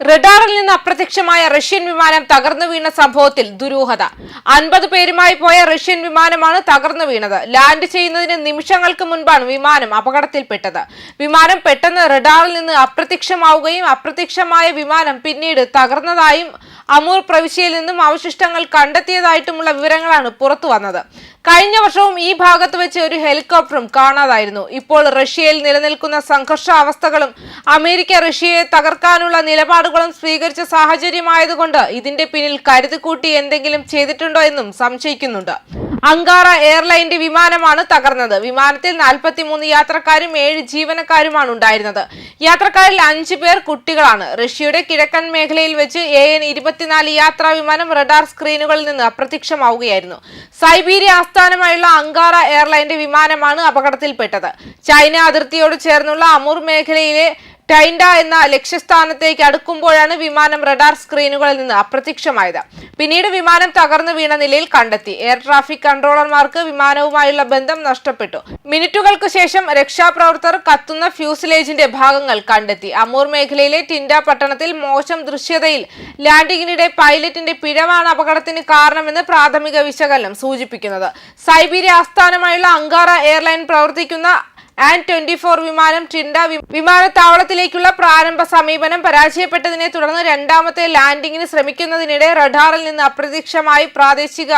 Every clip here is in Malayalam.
റഡാറിൽ നിന്ന് അപ്രത്യക്ഷമായ റഷ്യൻ വിമാനം തകർന്നു വീണ സംഭവത്തിൽ ദുരൂഹത. അൻപത് പേരുമായി പോയ റഷ്യൻ വിമാനമാണ് തകർന്നു വീണത്. ലാൻഡ് ചെയ്യുന്നതിന് നിമിഷങ്ങൾക്ക് മുൻപാണ് വിമാനം അപകടത്തിൽപ്പെട്ടത്. വിമാനം പെട്ടെന്ന് റഡാറിൽ നിന്ന് അപ്രത്യക്ഷമാവുകയും അപ്രത്യക്ഷമായ വിമാനം പിന്നീട് തകർന്നതായും അമൂർ പ്രവിശ്യയിൽ നിന്നും അവശിഷ്ടങ്ങൾ കണ്ടെത്തിയതായിട്ടുമുള്ള വിവരങ്ങളാണ് പുറത്തു വന്നത് കഴിഞ്ഞ വർഷവും ഈ ഭാഗത്ത് വെച്ച് ഒരു ഹെലികോപ്റ്ററും കാണാതായിരുന്നു. ഇപ്പോൾ റഷ്യയിൽ നിലനിൽക്കുന്ന സംഘർഷാവസ്ഥകളും അമേരിക്ക റഷ്യയെ തകർക്കാനുള്ള നിലപാടുകളും സ്വീകരിച്ച സാഹചര്യമായതുകൊണ്ട് ഇതിന്റെ പിന്നിൽ കരുതിക്കൂട്ടി എന്തെങ്കിലും ചെയ്തിട്ടുണ്ടോ എന്നും സംശയിക്കുന്നുണ്ട്. അങ്കാറ എയർലൈന്റെ വിമാനമാണ് തകർന്നത്. വിമാനത്തിൽ നാൽപ്പത്തിമൂന്ന് യാത്രക്കാരും ഏഴ് ജീവനക്കാരുമാണ് ഉണ്ടായിരുന്നത്. യാത്രക്കാരിൽ അഞ്ചു പേർ കുട്ടികളാണ്. റഷ്യയുടെ കിഴക്കൻ മേഖലയിൽ വെച്ച് എ എൻ ഇരുപത്തിനാല് യാത്രാ വിമാനം റഡാർ സ്ക്രീനുകളിൽ നിന്ന് അപ്രത്യക്ഷമാവുകയായിരുന്നു. സൈബീരിയ ആസ്ഥാനമായുള്ള അങ്കാറ എയർലൈന്റെ വിമാനമാണ് അപകടത്തിൽപ്പെട്ടത്. ചൈന അതിർത്തിയോട് ചേർന്നുള്ള അമൂർ മേഖലയിലെ ടൈൻഡ എന്ന ലക്ഷ്യസ്ഥാനത്തേക്ക് അടുക്കുമ്പോഴാണ് വിമാനം റഡാർ സ്ക്രീനുകളിൽ നിന്ന് അപ്രത്യക്ഷമായത്. പിന്നീട് വിമാനം തകർന്നു വീണ നിലയിൽ കണ്ടെത്തി. എയർ ട്രാഫിക് കൺട്രോളർമാർക്ക് വിമാനവുമായുള്ള ബന്ധം നഷ്ടപ്പെട്ടു. മിനിറ്റുകൾക്ക് ശേഷം രക്ഷാപ്രവർത്തകർ കത്തുന്ന ഫ്യൂസിലേജിന്റെ ഭാഗങ്ങൾ കണ്ടെത്തി. അമൂർ മേഖലയിലെ ടിൻഡ പട്ടണത്തിൽ മോശം ദൃശ്യതയിൽ ലാൻഡിങ്ങിനിടെ പൈലറ്റിന്റെ പിഴവാണ് അപകടത്തിന് കാരണമെന്ന് പ്രാഥമിക വിശകലനം സൂചിപ്പിക്കുന്നത്. സൈബീരിയ ആസ്ഥാനമായുള്ള അങ്കാറ എയർലൈൻ പ്രവർത്തിക്കുന്ന ആൻ ട്വന്റി ഫോർ വിമാനം ടിൻഡ വിമാനത്താവളത്തിലേക്കുള്ള പ്രാരംഭ സമീപനം പരാജയപ്പെട്ടതിനെ തുടർന്ന് രണ്ടാമത്തെ ലാൻഡിങ്ങിന് ശ്രമിക്കുന്നതിനിടെ റഡാറിൽ നിന്ന് അപ്രതീക്ഷമായി പ്രാദേശിക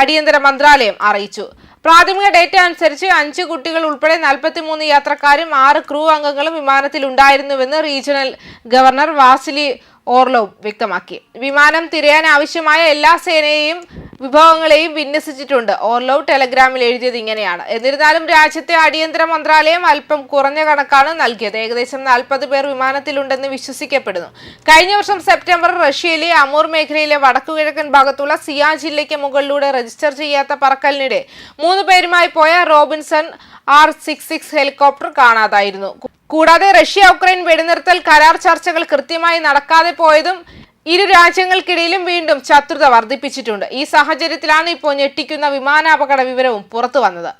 അടിയന്തര മന്ത്രാലയം അറിയിച്ചു. പ്രാഥമിക ഡേറ്റ അനുസരിച്ച് അഞ്ച് കുട്ടികൾ ഉൾപ്പെടെ നാൽപ്പത്തിമൂന്ന് യാത്രക്കാരും ആറ് ക്രൂ അംഗങ്ങളും വിമാനത്തിൽ ഉണ്ടായിരുന്നുവെന്ന് റീജിയണൽ ഗവർണർ വാസിലി ഓർലോവ് വ്യക്തമാക്കി. വിമാനം തിരയാൻ ആവശ്യമായ എല്ലാ സേനയെയും വിഭവങ്ങളെയും വിന്യസിച്ചിട്ടുണ്ട്. ഓർലോവ് ടെലഗ്രാമിൽ എഴുതിയത് ഇങ്ങനെയാണ്. എന്നിരുന്നാലും രാജ്യത്തെ അടിയന്തര മന്ത്രാലയം അല്പം കുറഞ്ഞ കണക്കാണ് നൽകിയത്. ഏകദേശം നാൽപ്പത് പേർ വിമാനത്തിലുണ്ടെന്ന് വിശ്വസിക്കപ്പെടുന്നു. കഴിഞ്ഞ വർഷം സെപ്റ്റംബർ റഷ്യയിലെ അമൂർ മേഖലയിലെ വടക്കുകിഴക്കൻ ഭാഗത്തുള്ള സിയാ ജില്ലയ്ക്ക് മുകളിലൂടെ രജിസ്റ്റർ ചെയ്യാത്ത പറക്കലിനിടെ മൂന്ന് പേരുമായി പോയ Robinson R six six helicopter കാണാതായിരുന്നു. കൂടാതെ റഷ്യ ഉക്രൈൻ വെടിനിർത്തൽ കരാർ ചർച്ചകൾ കൃത്യമായി നടക്കാതെ പോയതും ഇരു രാജ്യങ്ങൾക്കിടയിലും വീണ്ടും ശത്രുത വർദ്ധിപ്പിച്ചിട്ടുണ്ട്. ഈ സാഹചര്യത്തിലാണ് ഇപ്പോൾ ഞെട്ടിക്കുന്ന വിമാനാപകട വിവരവും പുറത്തു വന്നത്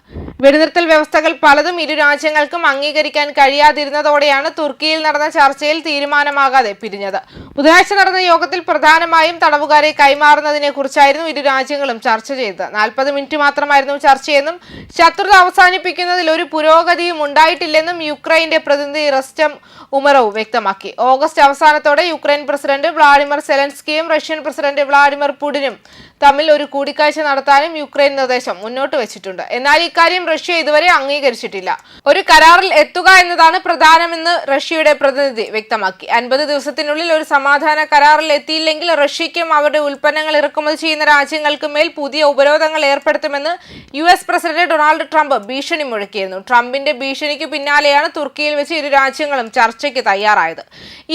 വെടിനിർത്തൽ വ്യവസ്ഥകൾ പലതും ഇരു രാജ്യങ്ങൾക്കും അംഗീകരിക്കാൻ കഴിയാതിരുന്നതോടെയാണ് തുർക്കിയിൽ നടന്ന ചർച്ചയിൽ തീരുമാനമാകാതെ പിരിഞ്ഞത്. ബുധനാഴ്ച നടന്ന യോഗത്തിൽ പ്രധാനമായും തടവുകാരെ കൈമാറുന്നതിനെ കുറിച്ചായിരുന്നു ഇരു രാജ്യങ്ങളും ചർച്ച ചെയ്തത്. നാൽപ്പത് മിനിറ്റ് മാത്രമായിരുന്നു ചർച്ചയെന്നും ശത്രുത അവസാനിപ്പിക്കുന്നതിൽ ഒരു പുരോഗതിയും ഉണ്ടായിട്ടില്ലെന്നും യുക്രൈന്റെ പ്രതിനിധി റസ്റ്റം ഉമറവ് വ്യക്തമാക്കി. ഓഗസ്റ്റ് അവസാനത്തോടെ യുക്രൈൻ പ്രസിഡന്റ് വ്ളാഡിമിർ സെലൻസ്കിയും റഷ്യൻ പ്രസിഡന്റ് വ്ളാഡിമിർ പുടിനും തമ്മിൽ ഒരു കൂടിക്കാഴ്ച നടത്താനും യുക്രൈൻ നിർദ്ദേശം മുന്നോട്ട് വെച്ചിട്ടുണ്ട്. എന്നാൽ ഇക്കാര്യം റഷ്യ ഇതുവരെ അംഗീകരിച്ചിട്ടില്ല. ഒരു കരാറിൽ എത്തുക എന്നതാണ് പ്രധാനമെന്ന് റഷ്യയുടെ പ്രതിനിധി വ്യക്തമാക്കി. അൻപത് ദിവസത്തിനുള്ളിൽ ഒരു സമാധാന കരാറിൽ എത്തിയില്ലെങ്കിൽ റഷ്യയ്ക്കും അവരുടെ ഉൽപ്പന്നങ്ങൾ ഇറക്കുമതി ചെയ്യുന്ന രാജ്യങ്ങൾക്കും മേൽ പുതിയ ഉപരോധങ്ങൾ ഏർപ്പെടുത്തുമെന്ന് U S president Donald Trump ഭീഷണി മുഴക്കിയിരുന്നു. ട്രംപിന്റെ ഭീഷണിക്ക് പിന്നാലെയാണ് തുർക്കിയിൽ വെച്ച് ഇരു രാജ്യങ്ങളും ചർച്ചയ്ക്ക് തയ്യാറായത്.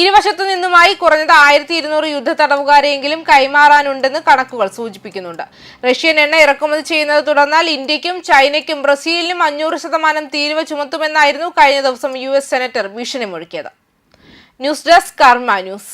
ഇരുവശത്തു നിന്നുമായി കുറഞ്ഞത് ആയിരത്തി ഇരുന്നൂറ് യുദ്ധ തടവുകാരെയെങ്കിലും കൈമാറാനുണ്ടെന്ന് കണക്കുകൾ സൂചിപ്പിക്കുന്നുണ്ട്. റഷ്യൻ എണ്ണ ഇറക്കുമതി ചെയ്യുന്നത് തുടർന്നാൽ ഇന്ത്യക്കും ചൈനയ്ക്കും ബ്രസീലിനും അഞ്ഞൂറ് ശതമാനം തീരുവ ചുമത്തുമെന്നായിരുന്നു കഴിഞ്ഞ ദിവസം യു എസ് സെനറ്റർ ഭീഷണി മുഴക്കിയത് ന്യൂസ് ഡെസ്ക് കർമ്മ ന്യൂസ്.